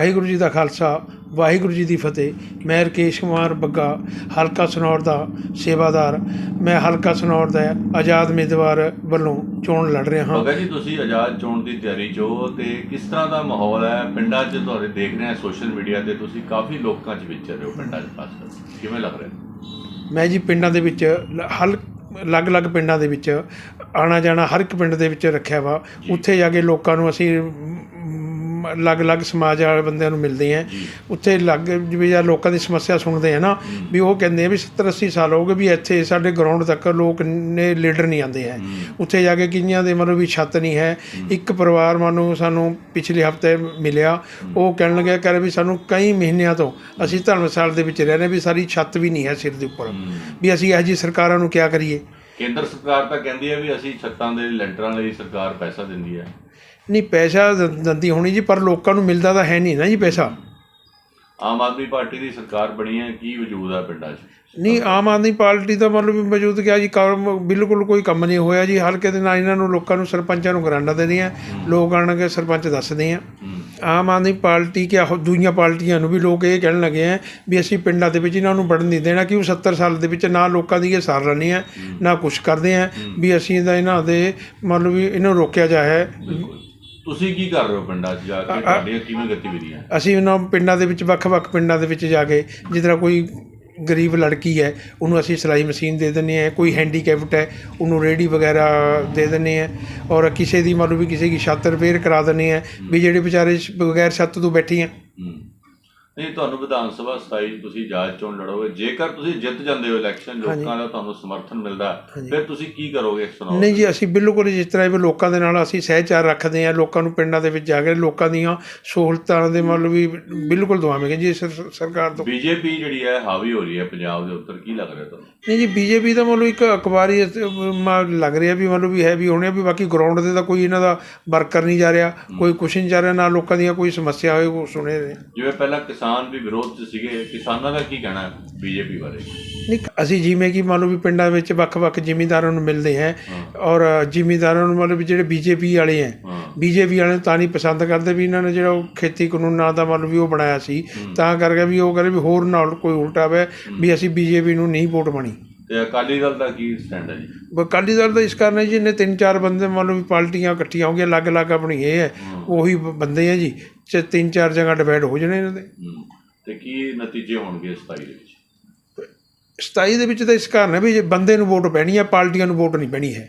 ਵਾਹਿਗੁਰੂ ਜੀ ਦਾ ਖਾਲਸਾ ਵਾਹਿਗੁਰੂ ਜੀ ਦੀ ਫਤਿਹ। ਮੈਂ ਰਕੇਸ਼ ਕੁਮਾਰ ਬੱਗਾ ਹਲਕਾ ਸਨੌਰ ਦਾ ਸੇਵਾਦਾਰ। ਮੈਂ ਹਲਕਾ ਸਨੌਰ ਦਾ ਆਜ਼ਾਦ ਉਮੀਦਵਾਰ ਵੱਲੋਂ ਚੋਣ ਲੜ ਰਿਹਾ ਹਾਂ। ਭਗਤ ਜੀ ਤੁਸੀਂ ਆਜ਼ਾਦ ਚੋਣ ਦੀ ਤਿਆਰੀ 'ਚ ਹੋ ਤੇ ਕਿਸ ਤਰ੍ਹਾਂ ਦਾ ਮਾਹੌਲ ਹੈ? ਪਿੰਡਾਂ 'ਚ ਤੁਹਾਡੇ ਦੇਖ ਰਹੇ ਹਾਂ ਸੋਸ਼ਲ ਮੀਡੀਆ ਤੇ ਤੁਸੀਂ ਕਾਫੀ ਲੋਕਾਂ 'ਚ ਵਿਚਰ ਰਹੇ ਹੋ ਪਿੰਡਾਂ 'ਚ ਖਾਸ ਕਰਕੇ ਕਿਵੇਂ ਲੱਗ ਰਿਹਾ? ਮੈਂ ਜੀ ਪਿੰਡਾਂ ਦੇ ਵਿੱਚ ਹਲ ਅਲੱਗ-ਅਲੱਗ ਪਿੰਡਾਂ ਦੇ ਵਿੱਚ ਆਣਾ ਜਾਣਾ ਹਰ ਇੱਕ ਪਿੰਡ ਦੇ ਵਿੱਚ ਰੱਖਿਆ ਵਾ। ਉੱਥੇ ਜਾ ਕੇ ਲੋਕਾਂ ਨੂੰ ਅਸੀਂ ਅਲੱਗ-ਅਲੱਗ ਸਮਾਜ ਵਾਲੇ ਬੰਦਿਆਂ ਨੂੰ ਮਿਲਦੇ ਆਂ। ਜੀ। ਉੱਥੇ ਲੱਗ ਜਿਵੇਂ ਜਾਂ ਲੋਕਾਂ ਦੀ ਸਮੱਸਿਆ ਸੁਣਦੇ ਆ ਨਾ ਵੀ ਉਹ ਕਹਿੰਦੇ ਆ ਵੀ 70 80 ਸਾਲ ਹੋ ਗਏ ਵੀ ਇੱਥੇ ਸਾਡੇ ਗਰਾਊਂਡ ਤੱਕ ਲੋਕ ਨੇ ਲੀਡਰ ਨਹੀਂ ਆਉਂਦੇ ਹੈ। ਉੱਥੇ ਜਾ ਕੇ ਕਈਆਂ ਦੇ ਮਤਲਬ ਵੀ ਛੱਤ ਨਹੀਂ ਹੈ। ਇੱਕ ਪਰਿਵਾਰ ਮਾਨੂੰ ਸਾਨੂੰ ਪਿਛਲੇ ਹਫ਼ਤੇ ਮਿਲਿਆ। ਉਹ ਕਹਿਣ ਲੱਗਿਆ ਕਰ ਵੀ ਸਾਨੂੰ ਕਈ ਮਹੀਨਿਆਂ ਤੋਂ ਅਸੀਂ ਧਰਮਸਾਲ ਦੇ ਵਿੱਚ ਰਹਿ ਰਹੇ ਵੀ ਸਾਰੀ ਛੱਤ ਵੀ ਨਹੀਂ ਹੈ ਸਿਰ ਦੇ ਉੱਪਰ। ਵੀ ਅਸੀਂ ਇਹੋ ਜਿਹੀ ਸਰਕਾਰਾਂ ਨੂੰ ਕਿਆ ਕਰੀਏ? ਕੇਂਦਰ ਸਰਕਾਰ ਤਾਂ ਕਹਿੰਦੀ ਹੈ ਵੀ ਅਸੀਂ ਛੱਤਾਂ ਦੇ ਲੈਂਟਰਾਂ ਲਈ ਸਰਕਾਰ ਪੈਸਾ ਦਿੰਦੀ ਹੈ। ਨਹੀਂ ਪੈਸਾ ਦਿੰਦੀ ਹੋਣੀ ਜੀ ਪਰ ਲੋਕਾਂ ਨੂੰ ਮਿਲਦਾ ਤਾਂ ਹੈ ਨਹੀਂ ਨਾ ਜੀ ਪੈਸਾ। ਆਮ ਆਦਮੀ ਪਾਰਟੀ ਦੀ ਸਰਕਾਰ ਬਣੀ ਹੈ ਕੀ ਵਜੂਦ ਹੈ ਪਿੰਡਾਂ 'ਚ? ਨਹੀਂ ਆਮ ਆਦਮੀ ਪਾਰਟੀ ਦਾ ਮਤਲਬ ਵੀ ਮੌਜੂਦ ਕਿਹਾ ਜੀ ਕੰਮ ਬਿਲਕੁਲ ਕੋਈ ਕੰਮ ਨਹੀਂ ਹੋਇਆ ਜੀ ਹਲਕੇ ਦੇ ਨਾਲ ਇਹਨਾਂ ਨੂੰ ਲੋਕਾਂ ਨੂੰ ਸਰਪੰਚਾਂ ਨੂੰ ਗਰਾਂਡਾ ਦੇਣੀਆਂ ਲੋਕ ਆਣਗੇ ਸਰਪੰਚ ਦੱਸਦੇ ਆ। ਹੂੰ। ਆਮ ਆਦਮੀ ਪਾਰਟੀ ਕਿ ਆਹ ਦੂਜੀਆਂ ਪਾਰਟੀਆਂ ਨੂੰ ਵੀ ਲੋਕ ਇਹ ਕਹਿਣ ਲੱਗੇ ਆ ਵੀ ਅਸੀਂ ਪਿੰਡਾਂ ਦੇ ਵਿੱਚ ਇਹਨਾਂ ਨੂੰ ਵੜਨ ਨਹੀਂ ਦੇਣਾ ਕਿ ਉਹ 70 ਸਾਲ ਦੇ ਵਿੱਚ ਨਾ ਲੋਕਾਂ ਦੀ ਇਹ ਸਾਰ ਲੈਣੀ ਆ ਨਾ ਕੁਛ ਕਰਦੇ ਆ ਵੀ ਅਸੀਂ ਤਾਂ ਇਹਨਾਂ ਦੇ ਮਤਲਬ ਵੀ ਇਹਨੂੰ ਰੋਕਿਆ ਜਾਏ। ਬਿਲਕੁਲ। ਤੁਸੀਂ ਕੀ ਕਰ ਰਹੇ ਹੋ ਪਿੰਡਾਂ 'ਚ ਜਾ ਕੇ? ਤੁਹਾਡੀਆਂ ਕਿਵੇਂ ਗਤੀਵਿਧੀਆਂ ਅਸੀਂ ਉਹਨਾਂ ਪਿੰਡਾਂ ਦੇ ਵਿੱਚ ਵੱਖ-ਵੱਖ ਪਿੰਡਾਂ ਦੇ ਵਿੱਚ ਜਾ ਕੇ ਜਿਸ ਤਰ੍ਹਾਂ ਕੋਈ ਗਰੀਬ ਲੜਕੀ ਹੈ ਉਹਨੂੰ ਅਸੀਂ ਸਿਲਾਈ ਮਸ਼ੀਨ ਦੇ ਦਿੰਦੇ ਹਾਂ ਕੋਈ ਹੈਂਡੀਕੈਪਟ ਹੈ ਉਹਨੂੰ ਰੇੜੀ ਵਗੈਰਾ ਦੇ ਦਿੰਦੇ ਹਾਂ ਔਰ ਕਿਸੇ ਦੀ ਮੰਨ ਲਓ ਵੀ ਕਿਸੇ ਦੀ ਛੱਤ ਰਿਪੇਅਰ ਕਰਾ ਦਿੰਦੇ ਹਾਂ ਵੀ ਜਿਹੜੇ ਵਿਚਾਰੇ ਬਗੈਰ ਛੱਤ ਤੋਂ ਬੈਠੇ ਆ। ਨਹੀਂ ਤੁਹਾਨੂੰ ਵਿਧਾਨ ਸਭਾ 27 'ਚ ਤੁਸੀਂ ਆਜ਼ਾਦ ਚੋਣ ਲੜੋਗੇ। ਜੇਕਰ ਤੁਸੀਂ ਜਿੱਤ ਜਾਂਦੇ ਹੋ ਇਲੈਕਸ਼ਨ ਲੋਕਾਂ ਦਾ ਤੁਹਾਨੂੰ ਸਮਰਥਨ ਮਿਲਦਾ ਫਿਰ ਤੁਸੀਂ ਕੀ ਕਰੋਗੇ ਸੁਣਾਓ ਨਹੀਂ ਜੀ ਅਸੀਂ ਬਿਲਕੁਲ ਜਿਸ ਤਰ੍ਹਾਂ ਵੀ ਲੋਕਾਂ ਦੇ ਨਾਲ ਅਸੀਂ ਸਹਿਚਾਰ ਰੱਖਦੇ ਹਾਂ ਲੋਕਾਂ ਨੂੰ ਪਿੰਡਾਂ ਦੇ ਵਿੱਚ ਜਾ ਕੇ ਲੋਕਾਂ ਦੀਆਂ ਸਹੂਲਤਾਂ ਦੇ ਮਤਲਬ ਵੀ ਬਿਲਕੁਲ ਦਵਾਵਾਂਗੇ ਜੀ ਸਰ- ਸਰਕਾਰ ਤੋਂ। ਬੀਜੇਪੀ ਜਿਹੜੀ ਹੈ ਹਾਵੀ ਹੋ ਰਹੀ ਹੈ ਪੰਜਾਬ ਦੇ ਉੱਤੇ ਕੀ ਲੱਗ ਰਿਹਾ ਤੁਹਾਨੂੰ? ਨਹੀਂ ਜੀ ਬੀਜੇਪੀ ਦਾ ਮਤਲਬ ਇੱਕ ਅਖਬਾਰੀ ਲੱਗ ਰਿਹਾ ਵੀ ਮਤਲਬ ਵੀ ਹੈ ਵੀ ਹੋਣੇ ਵੀ ਬਾਕੀ ਗਰਾਊਂਡ ਤੇ ਤਾਂ ਕੋਈ ਇਹਨਾਂ ਦਾ ਵਰਕਰ ਨਹੀਂ ਜਾ ਰਿਹਾ ਕੋਈ ਕੁਛ ਨਹੀਂ ਜਾ ਰਿਹਾ ਨਾ ਲੋਕਾਂ ਦੀਆਂ ਕੋਈ ਸਮੱਸਿਆ ਹੋਏ ਉਹ ਸੁਣੇ ਜਿਵੇਂ ਪਹਿਲਾਂ ਕਿਸਾਨ ਵੀ ਵਿਰੋਧ 'ਚ ਸੀਗੇ ਕਿਸਾਨਾਂ ਦਾ ਕੀ ਕਹਿਣਾ ਹੈ ਬੀਜੇਪੀ ਬਾਰੇ? ਨਹੀਂ ਅਸੀਂ ਜਿਵੇਂ ਕਿ ਮੰਨ ਲਓ ਵੀ ਪਿੰਡਾਂ ਵਿੱਚ ਵੱਖ-ਵੱਖ ਜ਼ਿਮੀਂਦਾਰਾਂ ਨੂੰ ਮਿਲਦੇ ਹੈ ਔਰ ਜ਼ਿਮੀਂਦਾਰਾਂ ਨੂੰ ਮਤਲਬ ਵੀ ਜਿਹੜੇ ਬੀਜੇਪੀ ਵਾਲੇ ਹੈ ਹਾਂ। ਬੀਜੇਪੀ ਵਾਲੇ ਨੂੰ ਤਾਂ ਨਹੀਂ ਪਸੰਦ ਕਰਦੇ ਵੀ ਇਹਨਾਂ ਨੇ ਜਿਹੜਾ ਉਹ ਖੇਤੀ ਕਾਨੂੰਨਾਂ ਦਾ ਮਤਲਬ ਵੀ ਉਹ ਬਣਾਇਆ ਸੀ ਤਾਂ ਕਰਕੇ ਵੀ ਉਹ ਕਹਿੰਦੇ ਵੀ ਹੋਰ ਨਾਲ ਕੋਈ ਉਲਟਾ ਵੇ ਵੀ ਅਸੀਂ ਬੀਜੇਪੀ ਨੂੰ ਨਹੀਂ ਵੋਟ ਪਾਣੀ ਤੇ ਅਕਾਲੀ ਦਲ ਦਾ ਕੀ ਸਟੈਂਡ ਹੈ ਜੀ? ਅਕਾਲੀ ਦਲ ਦਾ ਇਸ ਕਾਰਨ ਹੈ ਜੀ ਇਹਨੇ ਤਿੰਨ ਚਾਰ ਬੰਦੇ ਮੰਨ ਲਓ ਵੀ ਪਾਰਟੀਆਂ ਇਕੱਠੀਆਂ ਹੋ ਗਈਆਂ ਅਲੱਗ-ਅਲੱਗ ਆਪਣੀ ਇਹ ਹੈ ਉਹੀ ਬੰਦੇ ਆ ਜੀ ਚ ਤਿੰਨ ਚਾਰ ਜਗ੍ਹਾ ਡਿਵਾਈਡ ਹੋ ਜਾਣੇ ਇਹਨਾਂ ਦੇ। ਤੇ ਕੀ ਨਤੀਜੇ ਹੋਣਗੇ 27 ਦੇ ਵਿੱਚ? 27 ਦੇ ਵਿੱਚ ਤਾਂ ਇਸ ਕਾਰਨ ਹੈ ਵੀ ਜੇ ਬੰਦੇ ਨੂੰ ਵੋਟ ਪੈਣੀ ਹੈ ਪਾਰਟੀਆਂ ਨੂੰ ਵੋਟ ਨਹੀਂ ਪੈਣੀ ਹੈ।